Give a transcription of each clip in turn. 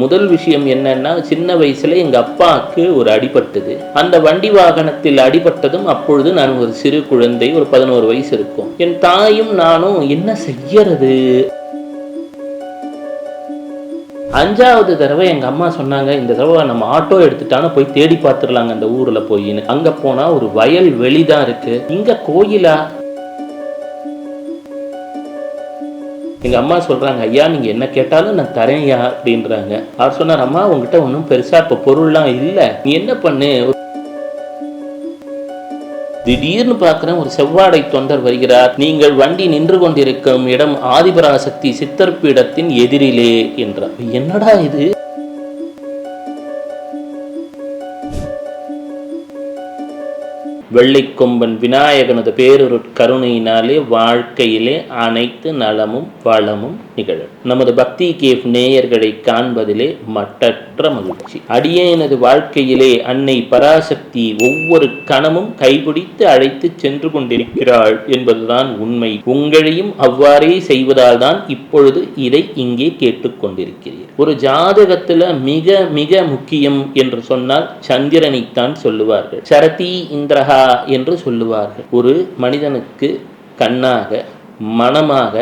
முதல் விஷயம் என்னன்னா சின்ன வயசுல எங்க அப்பாவுக்கு ஒரு அடிபட்டது. அந்த வண்டி வாகனத்தில் அடிபட்டதும் அப்பொழுது நான் ஒரு சிறு குழந்தை ஒரு பதினோரு வயசு இருக்கும். என் தாயும் நானும் என்ன செய்யறது? அஞ்சாவது தடவை எங்க அம்மா சொன்னாங்க இந்த தடவை நம்ம ஆட்டோ எடுத்துட்டாலும் போய் தேடி பார்த்துடலாங்க அந்த ஊர்ல போயின்னு. அங்க போனா ஒரு வயல் வெளிதான் இருக்கு. இங்க கோயிலா? எங்கள் அம்மா சொல்கிறாங்க ஐயா நீங்கள் என்ன கேட்டாலும் நான் தரேன்யா அப்படின்றாங்க. அவர் சொன்னார் அம்மா உங்ககிட்ட ஒன்றும் பெருசாக இப்போ பொருள்லாம் இல்லை. நீ என்ன பண்ணு? திடீர்னு பார்க்குறேன் ஒரு செவ்வாடை தொண்டர் வருகிறார். நீங்கள் வண்டி நின்று கொண்டிருக்கும் இடம் ஆதிபராசக்தி சித்தர் பீடத்தின் எதிரிலே என்றார். என்னடா இது? வெள்ளைக்கொம்பன் விநாயகனது பேரொரு கருணையினாலே வாழ்க்கையிலே அனைத்து நலமும் வளமும் நிகழும். நமது பக்தி கேஃப் நேயர்களை காண்பதிலே மட்டற்ற மகிழ்ச்சி. அடியேனது வாழ்க்கையிலே அன்னை பராசக்தி ஒவ்வொரு கணமும் கைபிடித்து அழைத்து சென்று கொண்டிருக்கிறாள் என்பதுதான் உண்மை. உங்களையும் அவ்வாறே செய்வதால் தான் இப்பொழுது இதை இங்கே கேட்டுக்கொண்டிருக்கிறீர் ஒரு ஜாதகத்துல மிக மிக முக்கியம் என்று சொன்னால் சந்திரனைத்தான் சொல்லுவார்கள். சரதி இந்திரஹா என்று சொல்லுவார்கள். ஒரு மனிதனுக்கு கண்ணாக மனமாக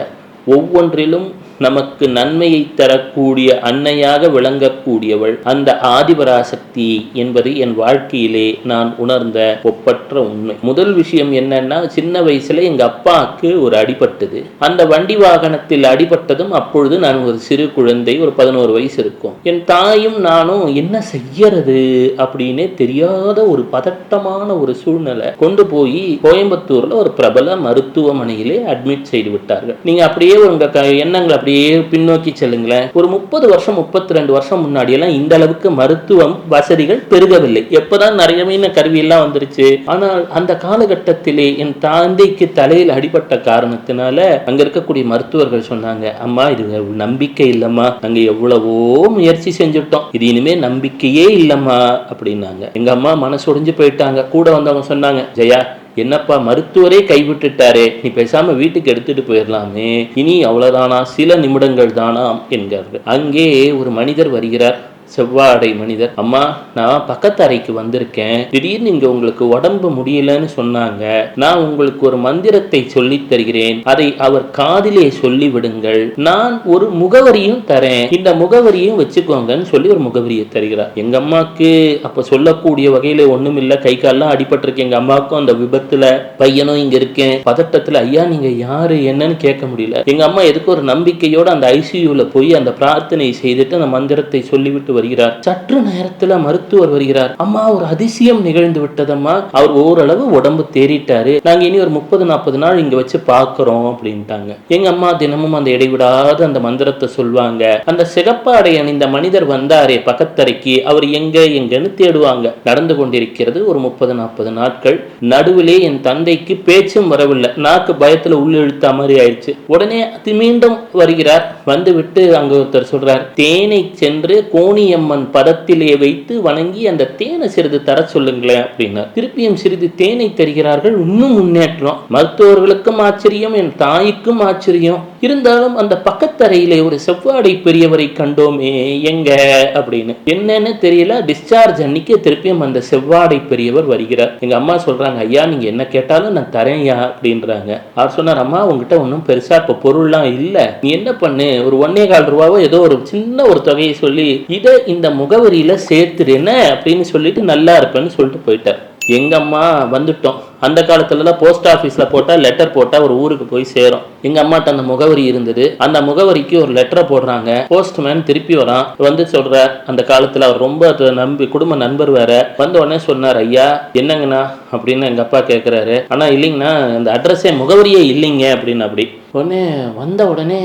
ஒவ்வொன்றிலும் நமக்கு நன்மையை தரக்கூடிய அன்னையாக விளங்கக்கூடியவள் அந்த ஆதிபராசக்தி என்பது என் வாழ்க்கையிலே நான் உணர்ந்த ஒப்பற்ற உண்மை. முதல் விஷயம் என்னன்னா சின்ன வயசுல எங்க அப்பாவுக்கு ஒரு அடிபட்டது. அந்த வண்டி வாகனத்தில் அடிபட்டதும் அப்பொழுது நான் ஒரு சிறு குழந்தை ஒரு பதினோரு வயசு இருக்கும். என் தாயும் நானும் என்ன செய்யறது அப்படின்னே தெரியாத ஒரு பதட்டமான ஒரு சூழ்நிலை கொண்டு போய் கோயம்புத்தூர்ல ஒரு பிரபல மருத்துவமனையிலே அட்மிட் செய்து விட்டார்கள். நீங்க அப்படியே உங்க க- எண்ணங்களை அப்படியே பின்னோக்கி செல்லுங்களேன். ஒரு முப்பது வருஷம் முப்பத்தி ரெண்டு வருஷம் முன்னாடி எல்லாம் இந்த அளவுக்கு மருத்துவம் வசதிகள் பெருகவில்லை. எப்பதான் நிறையவே கருவி எல்லாம் வந்துருச்சு. ஆனால் அந்த காலகட்டத்திலே என் தாந்தைக்கு தலையில் அடிபட்ட காரணத்தினால அங்க இருக்கக்கூடிய மருத்துவர்கள் சொன்னாங்க அம்மா இது நம்பிக்கை இல்லம்மா. நாங்க எவ்வளவோ முயற்சி செஞ்சுட்டோம். இது இனிமே நம்பிக்கையே இல்லம்மா. அப்படின்னாங்க. எங்க அம்மா மனசு உடைஞ்சு போயிட்டாங்க. கூட வந்தவங்க சொன்னாங்க ஜெயா என்னப்பா மருத்துவரே கைவிட்டுட்டாரே நீ பேசாம வீட்டுக்கு எடுத்துட்டு போயிடலாமே இனி அவ்வளவுதானா? சில நிமிடங்கள் தானாம் என்கிறார்கள். அங்கே ஒரு மனிதர் வருகிறார். செவ்வாடை மனிதர். அம்மா நான் பக்கத்து அறைக்கு வந்திருக்கேன். திடீர்னு இங்க உங்களுக்கு உடம்பு முடியலன்னு சொன்னாங்க. நான் உங்களுக்கு ஒரு மந்திரத்தை சொல்லி தருகிறேன். அதை அவர் காதிலே சொல்லி விடுங்கள் நான் ஒரு முகவரியும் தரேன். இந்த முகவரியும் வச்சுக்கோங்கன்னு சொல்லி ஒரு முகவரியை தருகிறார். எங்க அம்மாக்கு அப்ப சொல்லக்கூடிய வகையில ஒண்ணும் இல்ல. கை கால்லாம் அடிபட்டிருக்கு. எங்க அம்மாவுக்கும் அந்த விபத்துல பையனும் இங்க இருக்கேன். பதட்டத்துல ஐயா நீங்க யாரு? என்னன்னு கேட்க முடியல. எங்க அம்மா எதுக்கு ஒரு நம்பிக்கையோட அந்த ஐசியூல போய் அந்த பிரார்த்தனை செய்துட்டு அந்த மந்திரத்தை சொல்லிவிட்டு வருகிறார். சற்று நேரத்துல மருத்துவர் வருகிறார். அம்மா ஒரு அதிசயம் நிகழ்ந்து விட்டதம்மா. அவர் ஓரளவு உடம்பு தேறிட்டாரு. நாங்க இனி ஒரு முப்பது நாற்பது நாள் இங்க வச்சு பாக்குறோம் அப்படின்ட்டாங்க. எங்க அம்மா தினமும் அந்த இடைவிடாத அந்த மந்திரத்தை சொல்லுவாங்க அந்த சிகப்பாடை அணிந்த மனிதர் வந்தாரே பக்கத்தறைக்கு அவர் எங்க எங்கன்னு தேடுவாங்க. நடந்து கொண்டிருக்கிறது ஒரு முப்பது நாற்பது நாட்கள். நடுவிலே என் தந்தைக்கு பேச்சும் வரவில்லை. நாக்கு பயத்துல உள்ளிழுத்த மாதிரி ஆயிடுச்சு. உடனே மீண்டும் வருகிறார். வந்து விட்டு அங்க ஒருத்தர் சொல்றார் தேனை சென்று கோணி கோணியம்மன் பதத்திலே வைத்து வணங்கி அந்த தேனை சிறிது தர சொல்லுங்களேன் அப்படின்னார். திருப்பியும் சிறிது தேனை தருகிறார்கள். இன்னும் முன்னேற்றம். மருத்துவர்களுக்கும் ஆச்சரியம் என் தாய்க்கும் ஆச்சரியம். இருந்தாலும் அந்த பக்கத்தரையிலே ஒரு செவ்வாடை பெரியவரை கண்டோமே எங்க? அப்படின்னு. என்னன்னு தெரியல. டிஸ்சார்ஜ் அன்னைக்கு திருப்பியும் அந்த செவ்வாடை பெரியவர் வருகிறார். எங்க அம்மா சொல்றாங்க ஐயா நீங்க என்ன கேட்டாலும் நான் தரேன்யா அப்படின்றாங்க. அவர் சொன்னார் அம்மா உங்ககிட்ட ஒன்றும் பெருசா இப்ப பொருள்லாம் இல்ல. நீ என்ன பண்ணு? ஒரு ஒன்னே கால் ரூபாவோ ஏதோ ஒரு சின்ன ஒரு தொகையை சொல்லி இதை இந்த முகவரியில் சேர்த்துடுன்னு அப்படின்னு சொல்லிட்டு நல்லா இருப்பேன்னு சொல்லிட்டு போயிட்டார். எங்க அம்மா வந்துட்டோம். அந்த காலத்துலலாம் போஸ்ட் ஆஃபீஸில் போட்டால் லெட்டர் போட்டால் ஒரு ஊருக்கு போய் சேரும். எங்கள் அம்மாட்ட அந்த முகவரி இருந்தது. அந்த முகவரிக்கு ஒரு லெட்டரை போடுறாங்க. போஸ்ட்மேன் திருப்பி வரான். வந்து சொல்கிறார் அந்த காலத்தில் அவர் ரொம்ப நம்பி குடும்ப நண்பர் வேற. வந்த உடனே சொன்னார் ஐயா என்னங்கண்ணா? அப்படின்னு எங்கள் அப்பா கேட்குறாரு ஆனால் இல்லைங்கண்ணா அந்த அட்ரஸே முகவரியே இல்லைங்க. அப்படின்னு அப்படி உடனே வந்த உடனே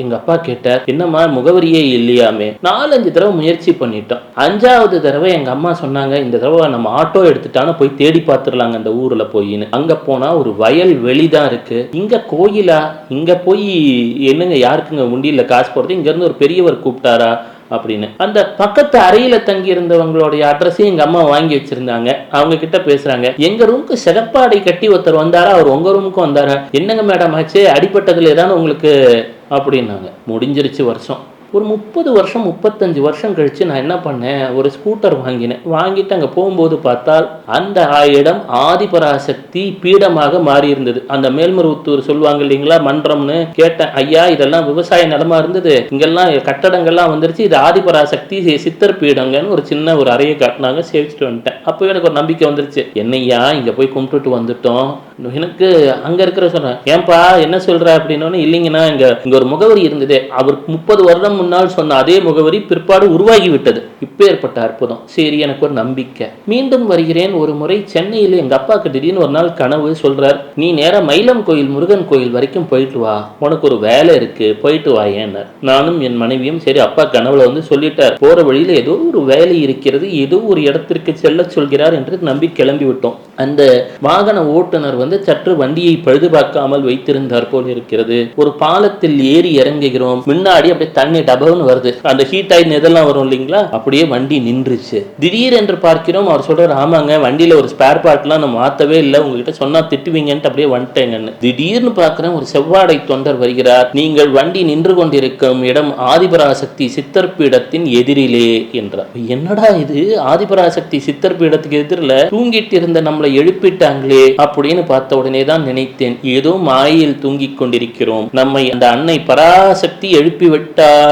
எங்கள் அப்பா கேட்டார் என்னம்மா முகவரியே இல்லையாமே? நாலஞ்சு தடவை முயற்சி பண்ணிட்டோம். அஞ்சாவது தடவை எங்கள் அம்மா சொன்னாங்க இந்த தடவை நம்ம ஆட்டோ எடுத்துட்டானா போய் தேடி பார்த்துடலாங்க அந்த ஊரில். போயின்னு. அங்க போனா ஒரு வயல் வெளிதான் இருக்கு. இங்க கோயிலா? இங்க போய் என்னங்க யாருக்குங்க உண்டியில் காசு போடுறது? இங்க இருந்து ஒரு பெரியவர் கூப்பிட்டாரா? அப்படின்னு. அந்த பக்கத்து அறையில தங்கி இருந்தவங்களுடைய அட்ரஸையும் எங்க அம்மா வாங்கி வச்சிருந்தாங்க. அவங்க கிட்ட பேசுறாங்க. எங்க ரூமுக்கு சிறப்பாடை கட்டி ஒருத்தர் வந்தாரா? அவர் உங்க ரூமுக்கும் வந்தாரா? என்னங்க மேடம் ஆச்சு? அடிப்பட்டதுல ஏதாவது உங்களுக்கு அப்படின்னாங்க. முடிஞ்சிருச்சு வருஷம். ஒரு முப்பது வருஷம் முப்பத்தஞ்சு வருஷம் கழித்து நான் என்ன பண்ணேன்? ஒரு ஸ்கூட்டர் வாங்கினேன். வாங்கிட்டு அங்கே போகும்போது பார்த்தால் அந்த இடம் ஆதிபராசக்தி பீடமாக மாறி இருந்தது அந்த மேல்மருவத்தூர் சொல்லுவாங்க இல்லைங்களா மன்றம்னு கேட்டேன். ஐயா இதெல்லாம் விவசாய நிலமா இருந்தது. இங்கெல்லாம் கட்டடங்கள்லாம் வந்துருச்சு. இது ஆதிபராசக்தி சித்தர் பீடங்கன்னு ஒரு சின்ன ஒரு அறையை காட்டினாங்க. சேவிச்சுட்டு வந்துட்டேன். அப்போ எனக்கு ஒரு நம்பிக்கை வந்துருச்சு. என்னையா இங்கே போய் கும்பிட்டுட்டு வந்துட்டோம்? எனக்கு அங்கே இருக்கிற சொல்கிறேன் ஏன்பா என்ன சொல்கிற அப்படின்னு இல்லைங்கண்ணா இங்கே இங்கே ஒரு முகவரி இருந்தது. அவர் முப்பது வருடம் முன்னால் சொன்ன அதே முகவரி பிற்பாடு உருவாகி விட்டது இப்போ ஏற்பட்ட அற்புதம். சரி எனக்கு ஒரு நம்பிக்கை. மீண்டும் வருகிறேன். ஒரு முறை சென்னையில் எங்க அப்பாவுக்கு திடீர்னு ஒரு நாள் கனவு சொல்றார் நீ நேராக மயிலம் கோயில் முருகன் கோயில் வரைக்கும் போயிட்டு வா. உனக்கு ஒரு வேலை இருக்கு. போயிட்டு வா ஏன்னார். நானும் என் மனைவியும் சரி அப்பா கனவுல வந்து சொல்லிட்டார் போற வழியில ஏதோ ஒரு வேலை இருக்கிறது. ஏதோ ஒரு இடத்திற்கு செல்ல சொல்கிறார் என்று நம்பி கிளம்பி விட்டோம். அந்த வாகன ஓட்டுநர் வந்து சற்று வண்டியை பழுது பார்க்காமல் வைத்திருந்தார் போல் இருக்கிறது. ஒரு பாலத்தில் ஏறி இறங்குகிறோம். முன்னாடி அப்படியே தண்ணி டபுள்னு வருது. அந்த ஹீட் ஆயில் இதெல்லாம் வரும் இல்லைங்களா? அப்படியே வண்டி நின்றுச்சு. திடீர் என்று பார்க்கிறோம் அவர் சொல்றாரு ஆமாங்க வண்டியில ஒரு ஸ்பேர் பார்ட்லாம் நான் மாத்தவே இல்லை. உங்ககிட்ட சொன்னா திட்டுவீங்கன்ட்டு அப்படியே வந்துட்டேங்கன்னு திடீர்னு பார்க்கிறேன் ஒரு செவ்வாடை தொண்டர் வருகிறார். நீங்கள் வண்டி நின்று கொண்டிருக்கும் இடம் ஆதிபராசக்தி சித்தர் பீடத்தின் எதிரிலே என்றார். என்னடா இது? ஆதிபராசக்தி சித்தர் பீடத்துக்கு எதிரில் தூங்கிட்டு இருந்த நம்மளை எழுப்பிட்டாங்களே அப்படின்னு பார்த்த உடனே தான் நினைத்தேன். ஏதோ மாயில் தூங்கிக் கொண்டிருக்கிறோம். நம்மை அந்த அன்னை பராசக்தி எழுப்பி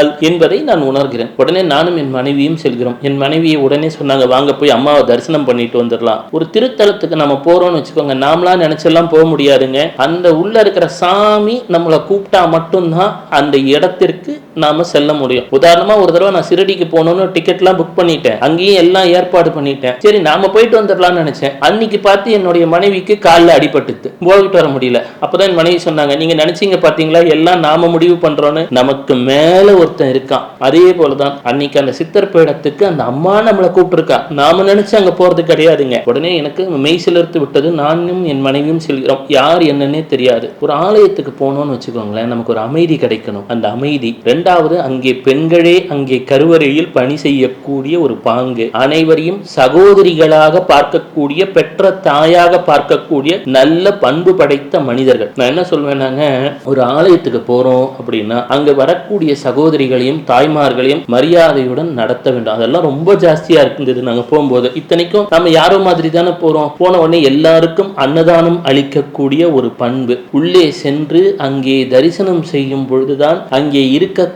நாள் என்பதை நான் உணர்கிறேன். உடனே நானும் என் மனைவியும் செல்கிறோம். என் மனைவியை உடனே சொன்னாங்க வாங்க போய் அம்மாவை தரிசனம் பண்ணிட்டு வந்துடலாம் ஒரு திருத்தலத்துக்கு நம்ம போறோம்னு வச்சுக்கோங்க. நாமளாம் நினைச்செல்லாம் போக முடியாதுங்க. அந்த உள்ள இருக்கிற சாமி நம்மளை கூப்பிட்டா மட்டும்தான் அந்த இடத்திற்கு நாம செல்ல முடியும். உதாரணமா ஒரு தடவை நான் சிறடிக்கு போகணும்னு டிக்கெட்லாம் புக் பண்ணிட்டேன். அங்கேயும் எல்லாம் ஏற்பாடு பண்ணிட்டேன். சரி நாம போயிட்டு வந்துடலாம்னு நினைச்சேன். அன்னைக்கு பார்த்து என்னுடைய மனைவிக்கு காலில் அடிபட்டுது போயிட்டு வர முடியல. அப்பதான் என் மனைவி சொன்னாங்க நீங்க நினைச்சீங்க பாத்தீங்களா? எல்லாம் நாம முடிவு பண்றோம்னு. நமக்கு மேல ஒருத்தன் இருக்கான். அதே போலதான் அன்னைக்கு அந்த சித்தர் பீடத்துக்கு அந்த அம்மா நம்மளை கூப்பிட்டுருக்கா. நாம நினைச்சு அங்க போறது கிடையாதுங்க. உடனே எனக்கு மெய் சிலிர்த்து விட்டது நானும் என் மனைவியும் செல்கிறோம். யார் என்னன்னே தெரியாது. ஒரு ஆலயத்துக்கு போனோம்னு வச்சுக்கோங்களேன் நமக்கு ஒரு அமைதி கிடைக்கணும். அந்த அமைதி ரெண்டு இரண்டாவது அங்கே பெண்களே அங்கே கருவறையில் பணி செய்யக்கூடிய ஒரு பாங்கு. அனைவரையும் சகோதரிகளாக பார்க்கக்கூடிய பெற்ற தாயாக பார்க்கக்கூடிய நல்ல பண்பு படைத்த மனிதர்கள். நான் என்ன சொல்வேன்னாங்க ஒரு ஆலயத்துக்கு போறோம் அப்படின்னா அங்க வரக்கூடிய சகோதரிகளையும் தாய்மார்களையும் மரியாதையுடன் நடத்த வேண்டும். அதெல்லாம் ரொம்ப ஜாஸ்தியா இருந்தது. நாங்க போகும்போது இத்தனைக்கும் நம்ம யாரோ மாதிரி தானே போறோம். போன உடனே எல்லாருக்கும் அன்னதானம் அளிக்கக்கூடிய ஒரு பண்பு. உள்ளே சென்று அங்கே தரிசனம் செய்யும் பொழுதுதான் அங்கே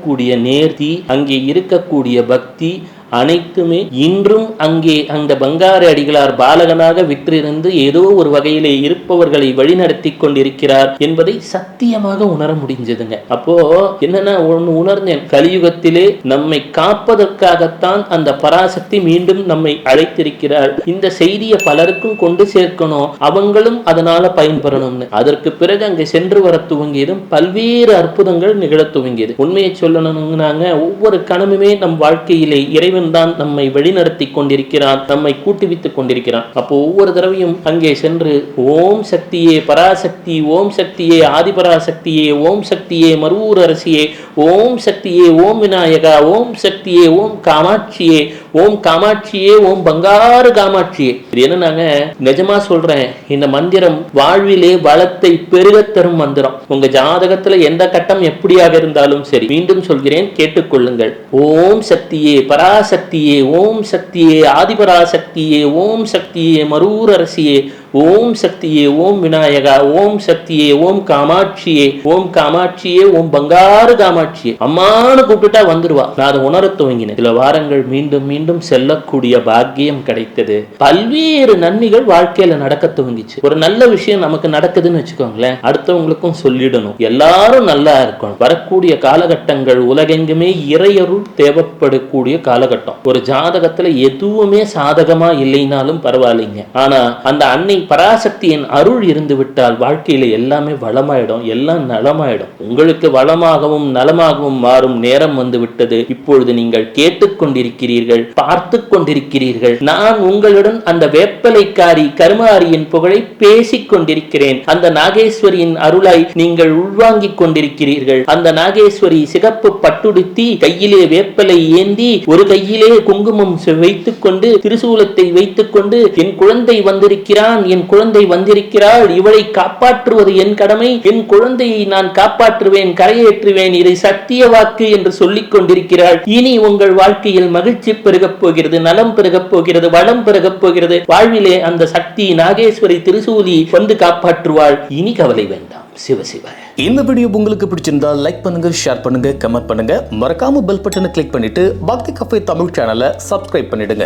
இருக்கக்கூடிய நேர்த்தி அங்கே இருக்கக்கூடிய பக்தி அனைத்துமே இன்றும் அங்கே அந்த பங்காரு அடிகளார் பாலகனாக விற்றிருந்து ஏதோ ஒரு வகையிலே இருப்பவர்களை வழிநடத்தி கொண்டிருக்கிறார் என்பதை சத்தியமாக உணர முடிஞ்சதுங்க. அப்போ என்னன்னா ஒன்று உணர்ந்தேன். கலியுகத்திலே நம்மை காப்பதற்காகத்தான் அந்த பராசக்தி மீண்டும் நம்மை அழைத்திருக்கிறார். இந்த செய்தியை பலருக்கும் கொண்டு சேர்க்கணும். அவங்களும் அதனால பயன்பெறணும்னு. அதற்கு பிறகு அங்கே சென்று வர துவங்கியதும் பல்வேறு அற்புதங்கள் நிகழத் துவங்கியது. உண்மையை சொல்லணும்னாங்க ஒவ்வொரு கணமுமே நம் வாழ்க்கையிலே இறைவன் தான் நம்மை வழிநடத்தி கொண்டிருக்கிறான் நம்மை கூட்டுவித்துக் கொண்டிருக்கிறான். அப்போ ஒவ்வொரு தடவையும் அங்கே சென்று ஓம் சக்தியே பராசக்தி ஓம் சக்தியே ஆதிபராசக்தியே ஓம் சக்தியே மருவூர் அரசியே ஓம் சக்தியே ஓம் விநாயகா ஓம் சக்தியே ஓம் காமாட்சியே ஓம் காமாட்சியே ஓம் பங்காறு காமாட்சியே. இது என்ன நாங்க நிஜமா சொல்றேன் இந்த மந்திரம் வாழ்விலே வளத்தை பெருக தரும் மந்திரம். உங்க ஜாதகத்துல எந்த கட்டம் எப்படியாக இருந்தாலும் சரி மீண்டும் சொல்கிறேன் கேட்டுக்கொள்ளுங்கள். ஓம் சக்தியே சக்தியே ஓம் சக்தியே ஆதிபராசக்தியே ஓம் சக்தியே மரூர் அரசியே ஓம் சக்தியே ஓம் விநாயகா ஓம் சக்தியே ஓம் காமாட்சியே ஓம் காமாட்சியே ஓம் பங்காரு காமாட்சியே. அம்மானு கூப்பிட்டா வந்துருவா. நான் அதை உணர துவங்கினேன். சில வாரங்கள் மீண்டும் மீண்டும் செல்லக்கூடிய பாக்கியம் கிடைத்தது. பல்வேறு நன்மைகள் வாழ்க்கையில நடக்க துவங்கிச்சு. ஒரு நல்ல விஷயம் நமக்கு நடக்குதுன்னு வச்சுக்கோங்களேன் அடுத்தவங்களுக்கும் சொல்லிடணும். எல்லாரும் நல்லா இருக்கணும். வரக்கூடிய காலகட்டங்கள் உலகெங்குமே இறையருள் தேவைப்படக்கூடிய காலகட்டம். ஒரு ஜாதகத்துல எதுவுமே சாதகமா இல்லைனாலும் பரவாயில்லைங்க. ஆனா அந்த அன்னை பராசக்தியின் அருள் இருந்துவிட்டால் வாழ்க்கையில் வாழ்க்கையில எல்லாமே வளமாயிடும் எல்லாம் நலமாயிடும். உங்களுக்கு வளமாகவும் நலமாகவும் மாறும் நேரம் வந்துவிட்டது. இப்பொழுது நீங்கள் கேட்டுக்கொண்டிருக்கிறீர்கள் பார்த்து கொண்டிருக்கிறீர்கள் நான் உங்களுடன் அந்த வேப்பலைக்காரி கருமாரியின் புகழை பேசிக் கொண்டிருக்கிறேன் அந்த நாகேஸ்வரியின் அருளை நீங்கள் உள்வாங்கிக் கொண்டிருக்கிறீர்கள். அந்த நாகேஸ்வரி சிகப்பு பட்டுடுத்தி கையிலே வேப்பலை ஏந்தி ஒரு கையிலே குங்குமம் வைத்துக் கொண்டு திருசூலத்தை வைத்துக் கொண்டு என் குழந்தை வந்திருக்கிறான் என் குழந்தை வந்திருக்கிறாள் இவளை காப்பாற்றுவது என் கடமை. என் குழந்தையை நான் காப்பாற்றுவேன் கரையேற்றுவேன். இதை சத்திய வாக்கு என்று சொல்லிக் கொண்டிருக்கிறாள். இனி உங்கள் வாழ்க்கையில் மகிழ்ச்சி பெருகப் போகிறது நலம் பெருகப் போகிறது வளம் பெருகப் போகிறது. வாழ்விலே அந்த சக்தி நாகேஸ்வரி திருசூதி வந்து காப்பாற்றுவாள். இனி கவலை வேண்டாம். சிவ இந்த வீடியோ உங்களுக்கு பிடிச்சிருந்தா லைக் பண்ணுங்க ஷேர் பண்ணுங்க கமெண்ட் பண்ணுங்க. மறக்காம பெல் பட்டனை கிளிக் பண்ணிட்டு பக்தி கஃபே தமிழ் சேனலை சப்ஸ்கிரைப் பண்ணிடுங்க.